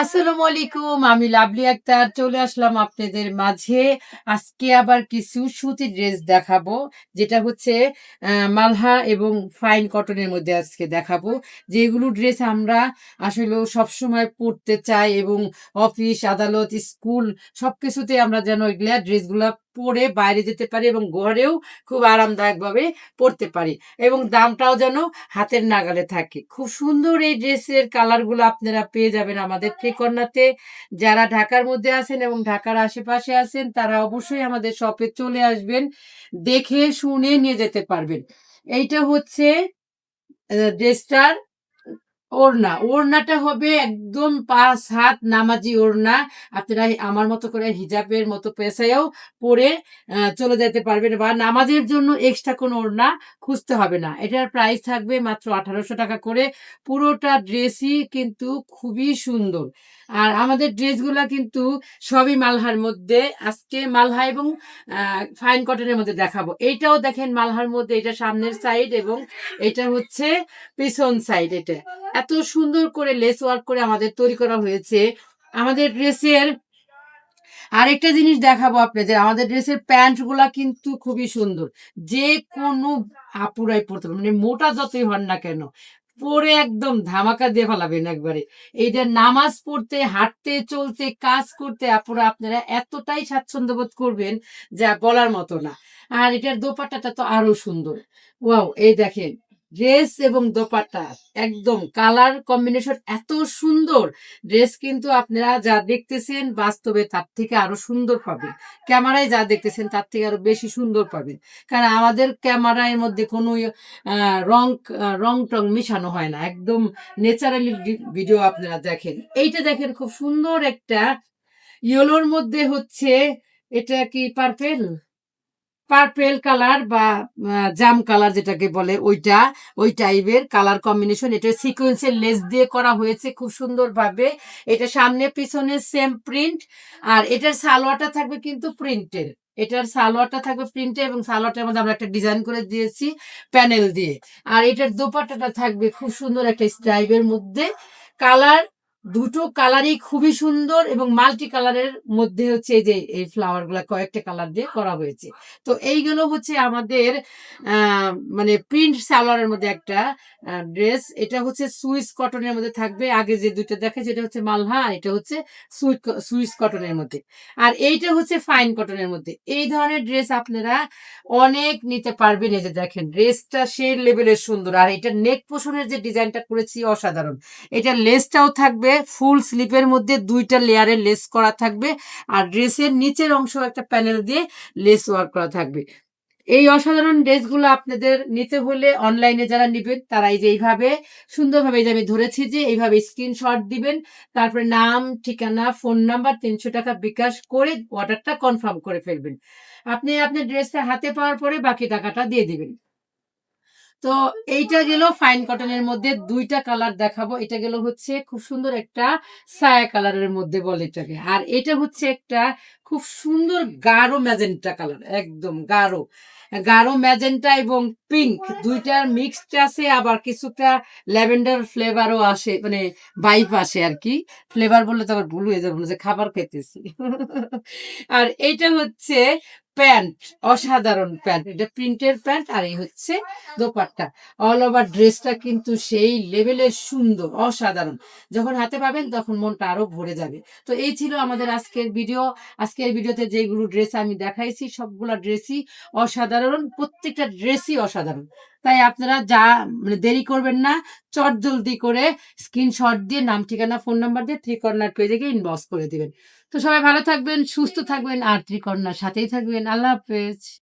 আসসালামু আলাইকুম, আমি লাভলি আক্তার, চলে আসলাম আপনাদের মাঝে। আজকে আবার কিছু সুতির ড্রেস দেখাবো, যেটা হচ্ছে মালহা এবং ফাইন কটনের মধ্যে আজকে দেখাবো। যেগুলো ড্রেস আমরা আসলে সবসময় পরতে চাই এবং অফিস, আদালত, স্কুল সব কিছুতে আমরা যেন এগুলা ড্রেসগুলা পরে বাইরে যেতে পারি এবং ঘরেও খুব আরামদায়কভাবে পরতে পারি এবং দামটাও যেন হাতের নাগালে থাকে। খুব সুন্দর এই ড্রেসের কালারগুলো আপনারা পেয়ে যাবেন আমাদের ত্রিকন্যাতে যারা ঢাকার মধ্যে আছেন এবং ঢাকার আশেপাশে আছেন, তারা অবশ্যই আমাদের শপে চলে আসবেন, দেখে শুনে নিয়ে যেতে পারবেন। এইটা হচ্ছে ড্রেসটার ওড়না, ওড়নাটা হবে একদম পাঁচ হাত নামাজি ওড়না। আপনারা আমার মতো করে হিজাবের মতো পেশায়ও পরে চলে যেতে পারবেন বা নামাজের জন্য এক্সট্রা কোনো ওড়না খুঁজতে হবে না। এটার প্রাইস থাকবে মাত্র আঠারোশো টাকা করে। পুরোটা ড্রেসই কিন্তু খুবই সুন্দর। আর আমাদের ড্রেসগুলা কিন্তু সবই মালহার মধ্যে। আজকে মালহা এবং ফাইন কটনের মধ্যে দেখাবো। এইটাও দেখেন মালহার মধ্যে এটা সামনের সাইড এবং এটা হচ্ছে পিছন সাইড এটা। এত সুন্দর করে লেস ওয়ার্ক করে আমাদের তৈরি করা হয়েছে। আমাদের ড্রেসের আরেকটা জিনিস দেখাবো আপনাদের। আমাদের ড্রেসের প্যান্টগুলা কিন্তু খুবই সুন্দর। যে কোনো আপুরাই পরতে মানে মোটা যতই হন না কেন, পরে একদম ধামাকা দিয়ে ফেলাবেন একবারে। এইটা নামাজ পড়তে, হাঁটতে, চলতে, কাজ করতে আপুরা আপনারা এতটাই স্বাচ্ছন্দ্য বোধ করবেন যা বলার মতো না। আর এটার দোপাট্টাটা তো আরও সুন্দর। ওয়াও, এই দেখেন। ড্রেস এবং দোপাট্টা, একদম। কালার কম্বিনেশন এত সুন্দর। ড্রেস কিন্তু আপনারা যা দেখতেছেন বাস্তবে তার থেকে আরও সুন্দর পাবেন। ক্যামেরায় যা দেখতেছেন তার থেকে আরও বেশি সুন্দর পাবেন। কারণ আমাদের ক্যামেরার মধ্যে কোনো রং রং টং মিশানো হয় না। একদম ন্যাচারালি ভিডিও আপনারা দেখেন। এইটা দেখেন খুব সুন্দর একটা। ইয়েলোর মধ্যে হচ্ছে, এটা কি পার্পেল পার্পেল কালার বা জাম কালার যেটাকে বলে, ওইটা, ওই টাইপের কালার কম্বিনেশন এটা সিকোয়েন্সের লেস দিয়ে করা হয়েছে খুব সুন্দর ভাবে এটা সামনে পিছনে সেম প্রিন্ট আর এটার সালোয়ারটা থাকবে কিন্তু প্রিন্টের এটার সালোয়ারটা থাকবে প্রিন্টে এবং সালোয়ারটার মধ্যে আমরা একটা ডিজাইন করে দিয়েছি প্যানেল দিয়ে। আর এটার দোপাট্টাটা থাকবে খুব সুন্দর একটা স্ট্রাইপের মধ্যে। কালার দুটো কালারই খুবই সুন্দর এবং মাল্টি কালারের মধ্যে হচ্ছে এই যে, এই ফ্লাওয়ারগুলা কয়েকটা কালার দিয়ে করা হয়েছে। তো এইগুলো হচ্ছে আমাদের মানে প্রিন্ট সালোয়ারের মধ্যে একটা ড্রেস এটা হচ্ছে সুইস কটনের মধ্যে থাকবে। আগে যে দুইটা দেখে যেটা হচ্ছে মালহা এটা হচ্ছে সুইস কটনের মধ্যে। আর এইটা হচ্ছে ফাইন কটনের মধ্যে। এই ধরনের ড্রেস আপনারা অনেক নিতে পারবেন। এই যে দেখেন ড্রেসটা সেই লেভেলের সুন্দর। আর এটা নেক পোষণের যে ডিজাইনটা করেছি, অসাধারণ। এটা লেসটাও থাকবে। ফুল স্লিপের মধ্যে দুইটা লেয়ারের লেস করা থাকবে আর ড্রেসের নিচের অংশ একটা প্যানেল দিয়ে লেস ওয়ার্ক করা থাকবে। এই অসাধারণ ড্রেসগুলো আপনাদের নিতে হলে অনলাইনে যারা নেবেন, তারা এই যে এইভাবে সুন্দরভাবে যে আমি ধরেছি যে এইভাবে স্ক্রিনশট দিবেন, তারপরে নাম, ঠিকানা, ফোন নাম্বার তিনশো টাকা বিকাশ করে অর্ডারটা কনফার্ম করে ফেলবেন। আপনি আপনার ড্রেসটা হাতে পাওয়ার পরে বাকি টাকাটা দিয়ে দিবেন। তো এইটা গেল ফাইন কটনের মধ্যে দুইটা কালার দেখাবো। এটা গেল হচ্ছে খুব সুন্দর একটা সায়া কালারের মধ্যে বলে এটাকে। আর এটা হচ্ছে একটা খুব সুন্দর গাঢ় ম্যাজেন্টা কালার একদম গাঢ়। গাঢ় ম্যাজেন্টা এবং পিঙ্ক দুইটার মিক্সড আছে, আবার কিছুটা ল্যাভেন্ডার ফ্লেভারও আসে মানে বাইপ আসে আর কি। ফ্লেভার বললে তো আবার ভুল হয়ে যাবে যে খাবার খেতেছি। আর এটা হচ্ছে প্যান্ট, অসাধারণ প্যান্ট। এটা প্রিন্টের প্যান্ট আর এই হচ্ছে দোপাট্টা। অল ওভার ড্রেসটা কিন্তু সেই লেভেলের সুন্দর, অসাধারণ। যখন হাতে পাবেন তখন মনটা আরও ভরে যাবে। তো এই ছিল আমাদের আজকের ভিডিও আজকের ভিডিওতে যেগুলো ড্রেস আমি দেখাইছি, সবগুলো ড্রেসই অসাধারণ, প্রত্যেকটা ড্রেসই অসাধারণ। তাই আপনারা যা মানে দেরি করবেন না, চট জলদি করে স্ক্রিনশট দিয়ে নাম, ঠিকানা ফোন নাম্বার দিয়ে থ্রি কর্নার পেজে গিয়ে ইনবক্স করে দিবেন। তো সবাই ভালো থাকবেন, সুস্থ থাকবেন, আর ত্রিকর্ণার সাথেই থাকবেন। আল্লাহ হাফেজ।